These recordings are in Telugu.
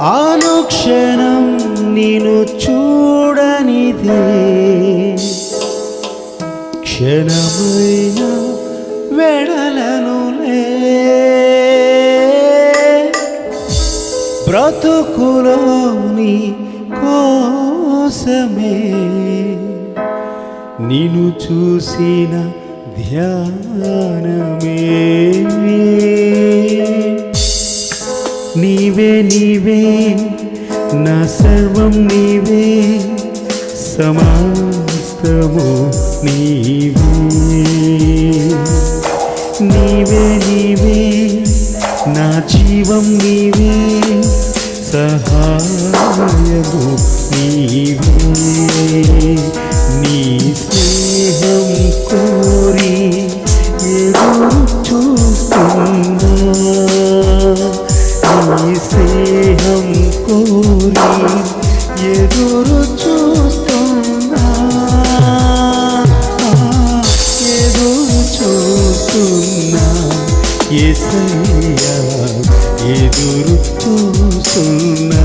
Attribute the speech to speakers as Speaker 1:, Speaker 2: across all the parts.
Speaker 1: ఆనుక్షణం నేను చూడనిదే. క్షణమైన వెడలను బ్రతుకులోని కోసమే. నిన్ను చూసిన ధ్యానమే నీవే నీవే నా సర్వం నీవే సమస్తము నీవే నీవే నీవే నా జీవం నీవే సహాయము నీవే నీ ఎదురు చూస్తున్నా. ఎదురు చూస్తున్నా. ఎసయ్యా ఎదురు చూస్తున్నా.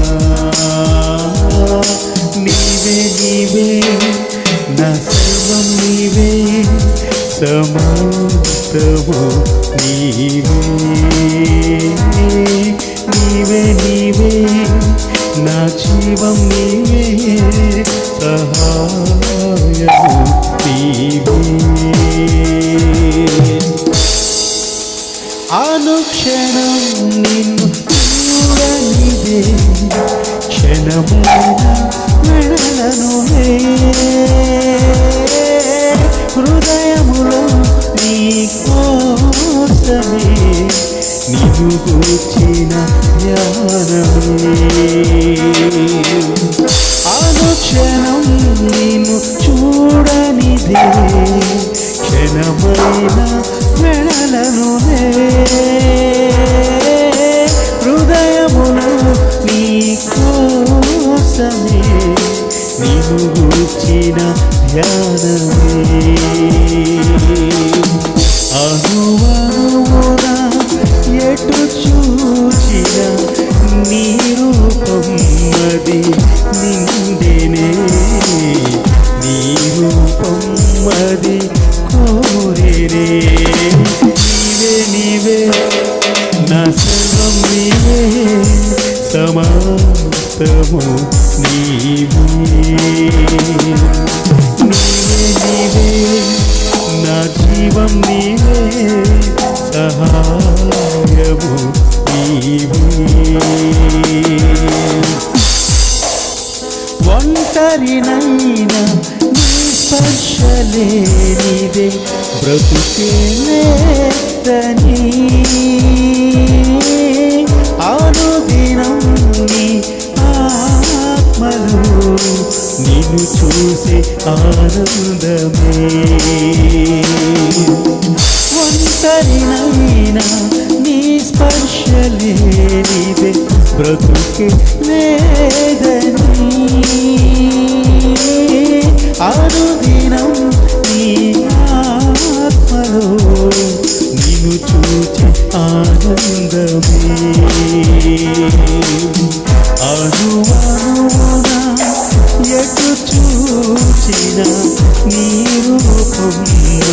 Speaker 1: నీవే నీవే నా సర్వం నీవే. సమస్తము నీవే. నీవే నీవే నా జీవం నీవే సహాయము నీవే. అనుక్షణం నిన్ను చూడనిదే క్షణమైన మెడలను హృదయములో నీ కోసమే నీవు కూర్చిన జ్ఞానమే. అనుక్షణం నిన్ను చూడనిదే క్షణమైన మెడలను హృదయమును నీ కోసమే నీవు కూర్చిన ధ్యానమే అనువనువున ఎటు చూచిన నీ రూపం అది నిండెనే. నీ రూపం అది కోరేనే. నీవే నీవే నా సర్వం నీవే. సమాస్తము నీవే. ఒంటరినైనా నీ స్పర్శలేనిదే బ్రతుకేలేదని అనుదినం నీ ఆత్మలు నిన్ను చూసే ఆనందమే. ఒంటరినైనా నీ స్పర్శ బ్రతుకి లేదని అనుదినం నీ ఆత్మలో నిన్ను చూచి ఆనందమే. అనువనువున ఎటు చూచిన నీ రూపం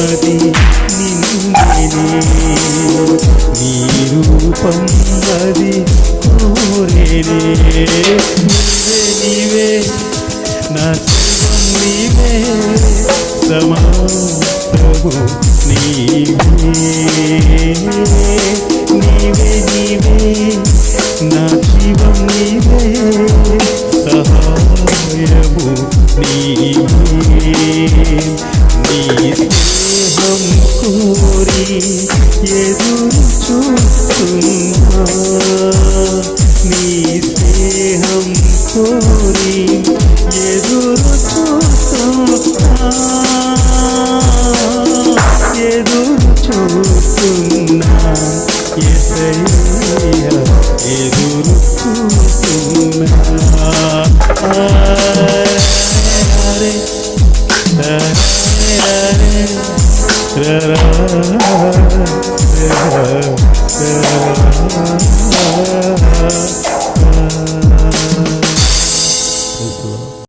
Speaker 1: అది నిన్నే నీ రూపం అది కోరేనే నీవే నీవే నా సర్వం నీవే సమాస్తము నీవే నీవే. నీవే నా జీవం నీవే. సహాయము నీవే నీ స్నేహం కోరి ఎదురు చూస్తున్నా. నీ స్నేహం కోరి ఎదురు చూస్తున్నా ఎదురు చూస్తున్నా ఎదురు చూస్తున్నా Praise the